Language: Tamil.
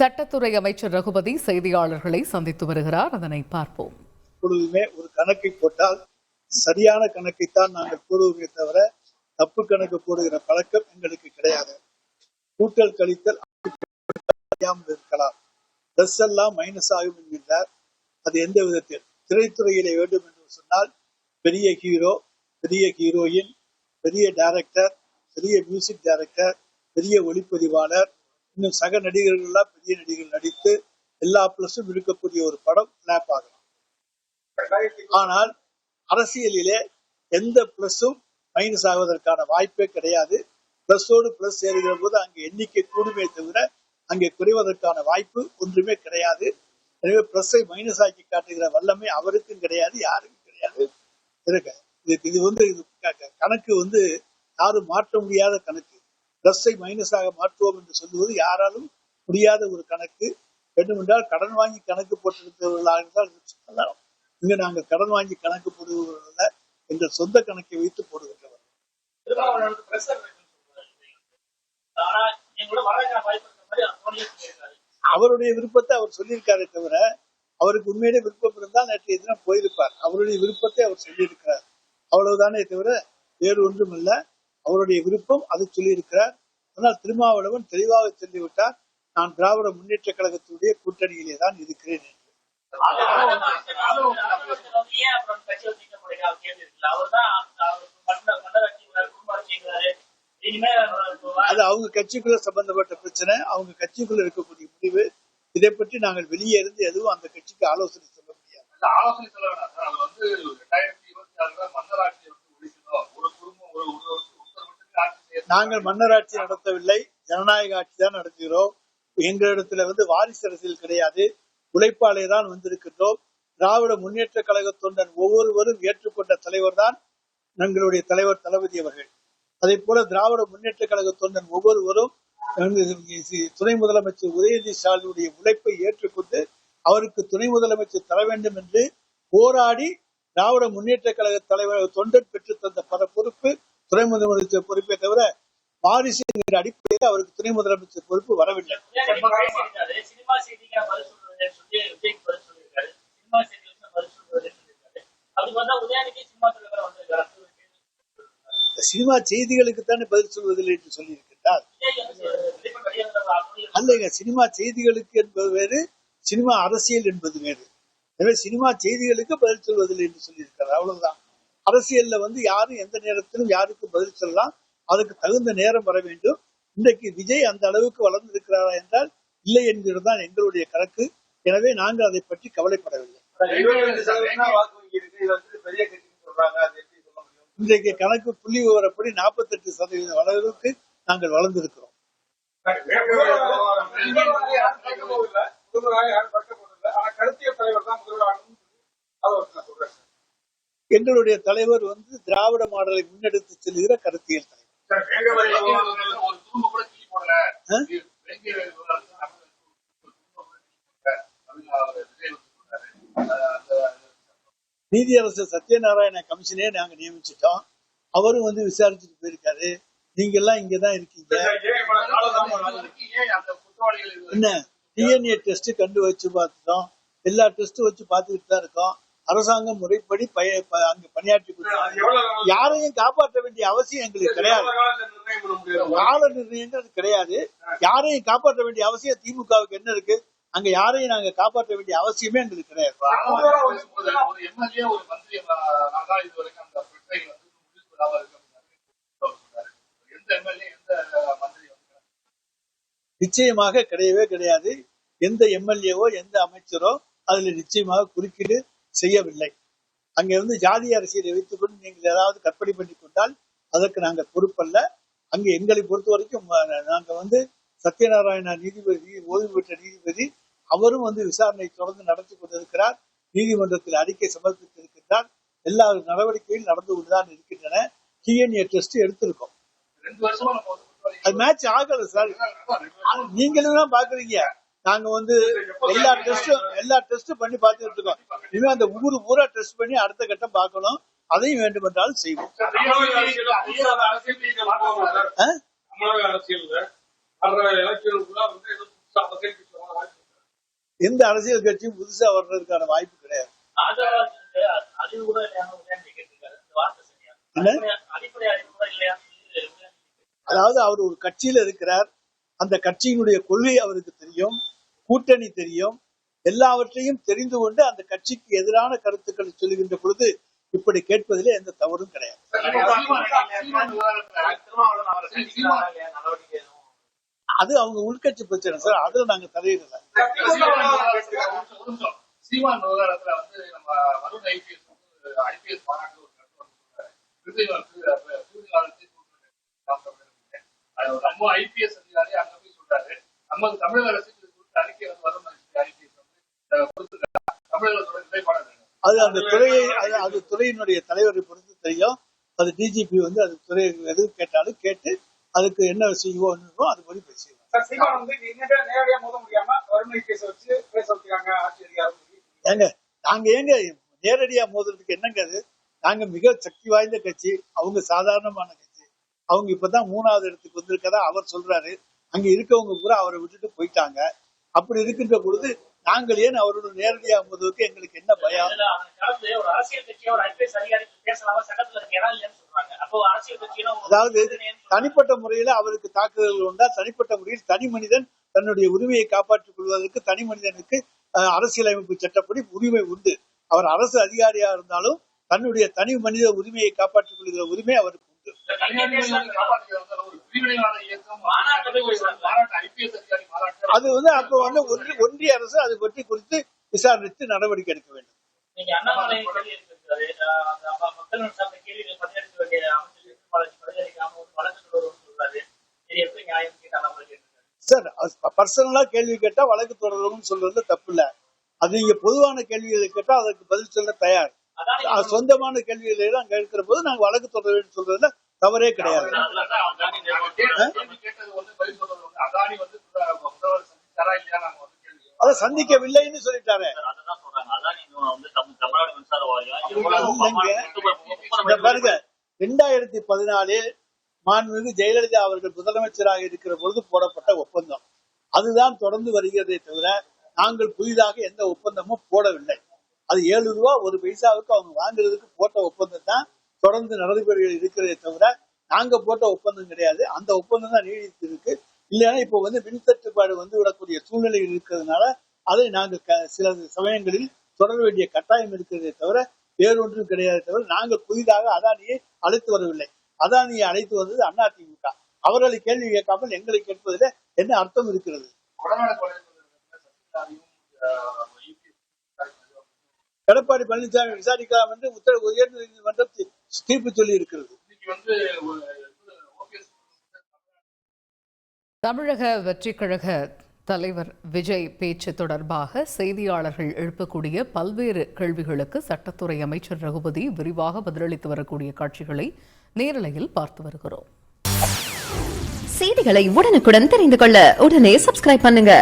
சட்டத்துறை அமைச்சர் ரகுபதி செய்தியாளர்களை சந்தித்து வருகிறார். அதனை பார்ப்போம். எப்பொழுதுமே ஒரு கணக்கை போட்டால் சரியான கணக்கைத்தான் நாங்கள் கூறுவோமே தவிர தப்பு கணக்கு போடுகிற பழக்கம் எங்களுக்கு கிடையாது. கூட்டல் கழித்தல் இருக்கலாம். பிளஸ் எல்லாம் மைனஸ் ஆகும் என்கின்றார் அது எந்த விதத்தில்? திரைத்துறையிலே வேண்டும் என்று சொன்னால் பெரிய ஹீரோ பெரிய ஹீரோயின் பெரிய டைரக்டர் பெரிய மியூசிக் டைரக்டர் பெரிய ஒளிப்பதிவாளர் இன்னும் சக நடிகர்கள் எல்லாம் பெரிய நடிகர்கள் நடித்து எல்லா பிளஸும் இருக்கக்கூடிய ஒரு படம் ஃபிளாப் ஆகலாம் ஆனால் அரசியலிலே எந்த பிளஸும் மைனஸ் ஆவதற்கான வாய்ப்பே கிடையாது. பிளஸோடு பிளஸ் சேருகிற போது அங்கே எண்ணிக்கை கூடுமே தவிர அங்கே குறைவதற்கான வாய்ப்பு ஒன்றுமே கிடையாது. எனவே பிளஸை மைனஸ் ஆக்கி காட்டுகிற வல்லமை அவருக்கும் கிடையாது யாருக்கும் கிடையாது. இருக்க இது இது வந்து இது கணக்கு வந்து யாரும் மாற்ற முடியாத கணக்கு. பிளஸை மைனஸாக மாற்றுவோம் என்று சொல்லுவது யாராலும் முடியாத ஒரு கணக்கு. வேண்டுமென்றால் கடன் வாங்கி கணக்கு போட்டிருந்தவர்களாக இருந்தால் சொல்லலாம் இங்க நாங்கள் கடன் வாங்கி கணக்கு போடுவதில்லை எங்கள் சொந்த கணக்கை வைத்து போடுகின்றவர். அவருடைய விருப்பத்தை அவர் சொல்லியிருக்காரே தவிர அவருக்கு உண்மையிலே விருப்பம் இருந்தால் நேற்றைய தினம் போயிருப்பார். அவருடைய விருப்பத்தை அவர் சொல்லியிருக்கிறார். அவ்வளவுதானே தவிர வேறு ஒன்றும் இல்ல அவருடைய விருப்பம் அது சொல்லியிருக்கிறார். ஆனால் திருமாவளவன் தெளிவாக சொல்லிவிட்டார். நான் திராவிட முன்னேற்ற கழகத்தினுடைய கூட்டணியிலே தான் இருக்கிறேன் என்று. அது அவங்க கட்சிக்குள்ள சம்பந்தப்பட்ட பிரச்சனை. அவங்க கட்சிக்குள்ள இருக்கக்கூடிய முடிவு. இதை பற்றி நாங்கள் வெளியே இருந்து எதுவும் அந்த கட்சிக்கு ஆலோசனை சொல்ல முடியாது. ஆலோசனை சொல்ல வேண்டாம் சார் அவர் வந்து ரெண்டாயிரத்தி இருபத்தி ஆறுல மன்னராட்சியை வந்து ஒழிக்கணும் ஒரு குடும்பம் ஒரு ஒரு ஒருத்தர் மட்டுமே ஆட்சி செய்ய நாங்கள் மன்னராட்சி நடத்தவில்லை ஜனநாயக ஆட்சி தான் நடத்துகிறோம். எங்களிடத்துல வந்து வாரிசு அரசியல் கிடையாது. உழைப்பாளே தான் வந்திருக்கின்றோம். திராவிட முன்னேற்ற கழக தொண்டன் ஒவ்வொருவரும் ஏற்றுக்கொண்ட தலைவர் தான் எங்களுடைய தலைவர் தளபதி அவர்கள். அதே போல திராவிட முன்னேற்ற கழக தொண்டன் ஒவ்வொருவரும் துணை முதலமைச்சர் உதயநிதி ஸ்டாலினுடைய உழைப்பை ஏற்றுக்கொண்டு அவருக்கு துணை முதலமைச்சர் தர வேண்டும் என்று போராடி திராவிட முன்னேற்ற கழக தலைவர் தொண்டன் பெற்று தந்த பல பொறுப்பு துணை முதலமைச்சர் பொறுப்பே தவிர வாரிசு என்கிற அடிப்படையில் அவருக்கு துணை முதலமைச்சர் பொறுப்பு வரவில்லை. சினிமா சொல்லி செய்திகளுக்கு தானே பதில் சொல்வதில்லை என்று வெளியிடறவர் அப்படி அல்லங்க சினிமா செய்திகளுக்கு என்பது வேறு சினிமா அரசியல் என்பது வேறு. எனவே சினிமா செய்திகளுக்கு பதில் சொல்வதில்லை என்று சொல்லியிருக்கிறார் அவ்வளவுதான். அரசியல்ல வந்து யாரும் எந்த நேரத்திலும் யாருக்கு பதில் சொல்லலாம் அதுக்கு தகுந்த நேரம் வர வேண்டும். இன்றைக்கு விஜய் அந்த அளவுக்கு வளர்ந்திருக்கிறாரா என்றால் இல்லை என்கிறது தான் எங்களுடைய கணக்கு. எனவே நாங்கள் அதை பற்றி கவலைப்படவில்லை. இன்றைக்கு கணக்கு புள்ளி விவரப்படி நாற்பத்தெட்டு சதவீதம் அளவுக்கு நாங்கள் வளர்ந்திருக்கிறோம். எங்களுடைய தலைவர் வந்து திராவிட மாடலை முன்னெடுத்து செல்கிற கருத்தியல் தலைவர். நீதியரசர் சத்யநாராயண கமிஷனே நாங்க நியமிச்சிட்டோம். அவரும் வந்து விசாரிச்சுட்டு போயிருக்காரு. நீங்க எல்லாம் இங்கதான் இருக்கீங்க. என்ன? டிஎன்ஏ டெஸ்ட் கண்டு வச்சு பார்த்துட்டோம். எல்லா டெஸ்டும் வச்சு பார்த்துக்கிட்டு தான் இருக்கோம். அரசாங்கம் முறைப்படி பய ப- அங்க பணியாற்றி யாரையும் காப்பாற்ற வேண்டிய அவசியம் எங்களுக்கு கிடையாது? கால நிர்ணயங்கிறது கிடையாது. யாரையும் காப்பாற்ற வேண்டிய அவசியம் திமுகவுக்கு என்ன இருக்கு? அங்க யாரையும் நாங்க காப்பாற்ற வேண்டிய அவசியமே எங்களுக்கு கிடையாது. நிச்சயமாக கிடையவே கிடையாது. எந்த எம்எல்ஏவோ எந்த அமைச்சரோ அதுல நிச்சயமாக குறுக்கீடு செய்யவில்லை. அங்க வந்து ஜாதி அரசியலை வைத்துக்கொண்டு நீங்கள் ஏதாவது கற்பனை பண்ணி கொண்டால் அதற்கு நாங்கள் பொறுப்பல்ல. அங்க எங்களை பொறுத்த வரைக்கும் அஹ், நாங்க வந்து சத்யநாராயண நீதிபதி ஓய்வு பெற்ற நீதிபதி அவரும் வந்து விசாரணை தொடர்ந்து நடத்தி கொண்டிருக்கிறார். நீதிமன்றத்தில் அறிக்கை சமர்ப்பித்திருக்கிறார் எல்லா நடவடிக்கையும் நடந்து கொண்டுதான் இருக்கின்றன. டிஎன்ஏ டெஸ்ட் எடுத்திருக்கோம். அது மேட்ச் ஆகல சார். நீங்களும் தான் பாக்குறீங்க நாங்க வந்து எல்லா டெஸ்டும் எல்லா டெஸ்டும் பண்ணி பார்த்துட்டு இருக்கோம் இனிமே அந்த ஊரு பூரா டெஸ்ட் பண்ணி அடுத்த கட்டம் பார்க்கணும். அதையும் வேண்டுமென்றால் செய்வோம். எந்த அரசியல் கட்சியும் புதுசா வர்றதுக்கான வாய்ப்பு கிடையாது. அதாவது அவர் ஒரு கட்சியில இருக்கிறார். அந்த கட்சியினுடைய கொள்கை அவருக்கு தெரியும். கூட்டணி தெரியும். எல்லாவற்றையும் தெரிந்து கொண்டு அந்த கட்சிக்கு எதிரான கருத்துக்களை சொல்லுகின்ற பொழுது இப்படி கேட்பதிலே எந்த தவறும் கிடையாது. அது அவங்க உள்கட்சி பிரச்சனை சார். அதுல நாங்க தலையிடல. சீமான் விவகாரத்துல வந்து நம்ம வருண் ஐபிஎஸ் ஐபிஎஸ் ஒரு சொல்றாரு. நம்ம ஐபிஎஸ் அதிகாரி அங்க போய் சொல்றாரு நமக்கு தமிழக அரசு அது அந்த துறையை அது துறையினுடைய தலைவரை பொறுத்து தெரியும். அது டிஜிபி வந்து அது துறை எது கேட்டாலும் கேட்டு அதுக்கு என்ன செய்வோம் அதுபடி பேசுவோம் ஏங்க நாங்க ஏங்க நேரடியா மோதுறதுக்கு என்னங்க அது? நாங்க மிக சக்தி வாய்ந்த கட்சி அவங்க சாதாரணமான கட்சி. அவங்க இப்பதான் மூணாவது இடத்துக்கு வந்திருக்கதா அவர் சொல்றாரு. அங்க இருக்கவங்க பூரா அவரை விட்டுட்டு போயிட்டாங்க. அப்படி இருக்கின்ற பொழுது நாங்கள் ஏன் அவரோட நேரடியா மோதுவதற்கு எங்களுக்கு என்ன பயம்? அதாவது. தனிப்பட்ட முறையில அவருக்கு தாக்குதல் வந்தால் தனிப்பட்ட முறையில் தனி மனிதன் தன்னுடைய உரிமையை காப்பாற்றிக் கொள்வதற்கு தனி மனிதனுக்கு அரசியலமைப்பு சட்டப்படி உரிமை உண்டு. அவர் அரசு அதிகாரியா இருந்தாலும் தன்னுடைய தனி மனித உரிமையை காப்பாற்றிக் கொள்கிற உரிமை அவருக்கு உண்டு. அது வந்து அப்ப வந்து ஒன்றி ஒன்றிய அரசு அது பற்றி குறித்து விசாரித்து நடவடிக்கை எடுக்க வேண்டும் சார் பர்சனலா கேள்வி கேட்டா வழக்கு தொடரணும்னு சொல்றது தப்பு இல்ல அது நீங்க பொதுவான கேள்விகளை கேட்டா அதற்கு பதில் சொல்ல தயார் சொந்தமான கேள்விகளை எல்லாம் கேட்கிற போது நாங்க வழக்கு தொடர வேண்டும் சொல்றதுல தவறே கிடையாது வாரியம். இங்க எவ்வளவு பாருங்க ரெண்டாயிரத்தி பதினாலில் மாண்புமிகு ஜெயலலிதா அவர்கள் முதலமைச்சராக இருக்கிற பொழுது போடப்பட்ட ஒப்பந்தம். அதுதான் தொடர்ந்து வருகிறதே தவிர நாங்கள் புதிதாக எந்த ஒப்பந்தமும் போடவில்லை. அது ஏழு ரூபா ஒரு பைசாவுக்கு அவங்க வாங்குறதுக்கு போட்ட ஒப்பந்தம் தான் தொடர்ந்து நடைமுறை இருக்கிறதே தவிர நாங்க போட்ட ஒப்பந்தம் கிடையாது. அந்த ஒப்பந்தம் தான் நீடித்து இருக்கு இல்லைன்னா இப்போ வந்து மின் தட்டுப்பாடு வந்து விடக்கூடிய சூழ்நிலை இருக்கிறதுனால அதை நாங்கள் க- சில சமயங்களில் தொடர வேண்டிய கட்டாயம் இருக்கிறதே தவிர வேறொன்றும் கிடையாது தவிர நாங்கள் புதிதாக அதானியை அழைத்து வரவில்லை. அதானியை அழைத்து வந்தது அதிமுக அவர்களை கேள்வி கேட்காமல் எங்களை கேட்பதில் என்ன அர்த்தம் இருக்கிறது? எடப்பாடி பழனிசாமி விசாரிக்கலாம் என்று உத்தரவு உயர்நீதிமன்றம் தீர்ப்பு சொல்லி இருக்கிறது இன்னைக்கு வந்து தமிழக வெற்றி கழக தலைவர் விஜய் பேச்சு தொடர்பாக செய்தியாளர்கள் எழுப்பக்கூடிய பல்வேறு கேள்விகளுக்கு சட்டத்துறை அமைச்சர் ரகுபதி விரிவாக பதிலளித்து வரக்கூடிய காட்சிகளை நேரலையில் பார்த்து வருகிறோம். செய்திகளை உடனுக்குடன் தெரிந்து கொள்ள உடனே சப்ஸ்கிரைப் பண்ணுங்க.